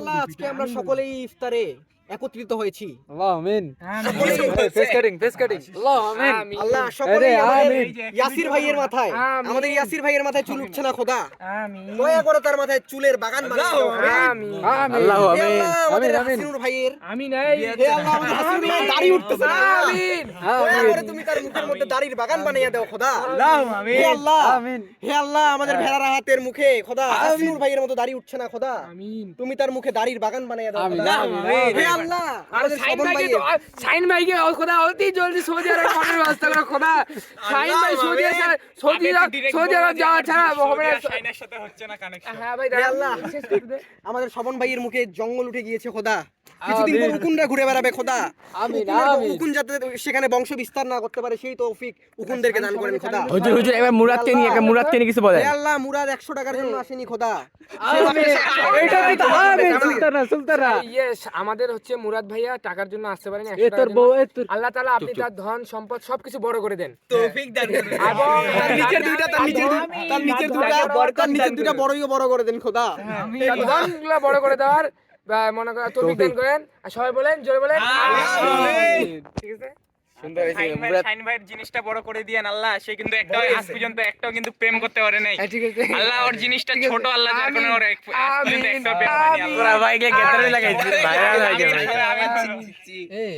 আল্লাহ আজকে আমরা সকলেই ইফতারে একত্রিত হয়েছি। আল্লাহ আমিন। ফেস কাটিং ফেস কাটিং আল্লাহ আমিন। আল্লাহ আমাদের আমিন। ইয়াসির ভাইয়ের মাথায় আমাদের ইয়াসির ভাইয়ের মাথায় চুল উঠছে না খোদা? আমিন। দয়া করে তার মাথায় চুলের বাগান বানিয়ে দাও আমিন। আমিন। আল্লাহ আমিন। আমিন। আমিন ভাইয়ের। আমি নাই হে আল্লাহ আমাদের হাসিনুর ভাইয়ের দাড়ি উঠতেছে না। আমিন। তুমি তার মুখের মধ্যে দাড়ির বাগান বানিয়ে দাও খোদা। হে আল্লাহ হে আল্লাহ আমাদের ভেড়ার হাতের মুখে খোদা। ভাইয়ের মতো দাড়ি উঠছে না খোদা। তুমি তার মুখে দাড়ির বাগান বানাইয়া দাও। হে আল্লাহ সাইন ভাইকে ভাইয়ের। তো- সাইন ভাইকে ও খোদা অতি জলদি সৌদি আরব পাঠানোর ব্যবস্থা করো খোদা। সাইন ভাই Saudi Arab Saudi Arab Saudi Arab যাওয়া ছাড়া হবে না। হ্যাঁ। আমাদের শবন ভাইয়ের মুখে জঙ্গল উঠে গিয়েছে খোদা। কিছুদিন পর উকুনরা ঘুরে বেড়াবে খোদা। আমিন, আমিন। উকুন যাতে সেখানে বংশ বিস্তার না করতে পারে সেই তৌফিক উকুনদেরকে দান করেন খোদা। হুজুর হুজুর এবার মুরাদকে নিয়ে একটা মুরাদকে নিয়ে কিছু বলেন? আল্লাহ মুরাদ একশো টাকার জন্য আসেনি খোদা। আমিন এইটা তো আমিন সুলতানা সুলতানা ইয়েস আমাদের হচ্ছে মুরাদ ভাইয়া টাকার জন্য আসতে পারেন এ তোর বউ এ তোর আল্লাহ তাআলা আপনি তার ধন সম্পদ সবকিছু বড় করে দেন। তৌফিক দান করুন। এবং তার নিচের দুইটা তার নিচের তার নিচের দুইটা তার নিচের দুইটা বড়ই বড় করে দেন খোদা। তার ধনগুলো বড় করে দেওয়ার মনে করেন তৌফিক দান করেন। আর সবাই বলেন জোরে বলেন আমিন। ভাই- শাহিন ভাইয়ের জিনিসটা বড় করে দিয়েন আল্লাহ সে কিন্তু একটাও আজ পর্যন্ত একটাও কিন্তু প্রেম করতে পারে নাই। হ্যাঁ, ঠিক আছে। আল্লাহ ওর জিনিসটা ছোট আল্লাহ যার কারণে ওর একটাও প্রেম হয়নি আল্লাহ। ভাইকে গেতারে লাগাইছি আমিন, আমিন। এই